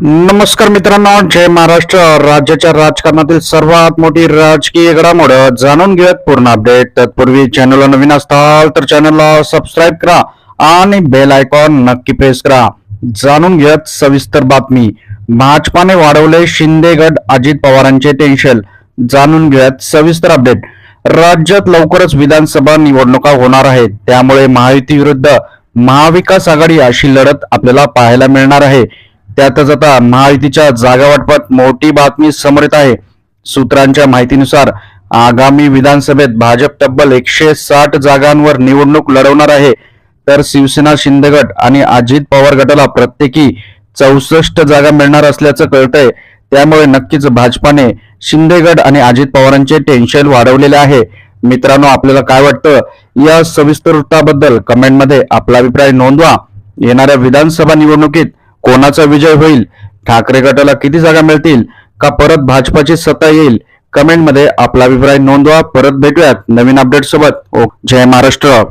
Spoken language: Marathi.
नमस्कार मित्रांनो जय महाराष्ट्र. राज्याच्या राजकारणातील सर्वात मोठी राजकीय घडामोड जाणून घेऊयात पूर्ण अपडेट तत्पूर्वी चॅनलला नवीन असताल तर चॅनलला सबस्क्राईब करा आणि बेल आयकॉन नक्की प्रेस करा. जाणून घेऊयात सविस्तर बातमी. भाजपाने वाढवले शिंदे गट अजित पवारांचे टेन्शन जाणून घेऊयात सविस्तर अपडेट राज्यात लवकरच विधानसभा निवडणुका होणार आहेत. त्यामुळे महायुती विरुद्ध महाविकास आघाडी अशी लढत आपल्याला पाहायला मिळणार आहे. त्यातच आता महायुतीच्या जागा वाटपात मोठी बातमी समोर येत आहे. सूत्रांच्या माहितीनुसार आगामी विधानसभेत भाजप तब्बल एकशे साठ जागांवर निवडणूक लढवणार आहे. तर शिवसेना शिंदे गट आणि अजित पवार गटाला प्रत्येकी चौसष्ट जागा मिळणार असल्याचं कळतंय. त्यामुळे नक्कीच भाजपाने शिंदे गट आणि अजित पवारांचे टेन्शन वाढवलेले आहे. मित्रांनो आपल्याला काय वाटतं? या सविस्तर वृत्ताबद्दल कमेंटमध्ये आपला अभिप्राय नोंदवा. येणाऱ्या विधानसभा निवडणुकीत कोणाचा विजय होईल? ठाकरे गटाला किती जागा मिळतील? का परत भाजपाची सत्ता येईल? कमेंटमध्ये आपला अभिप्राय नोंदवा. परत भेटूयात नवीन अपडेट सोबत. ओ जय महाराष्ट्र.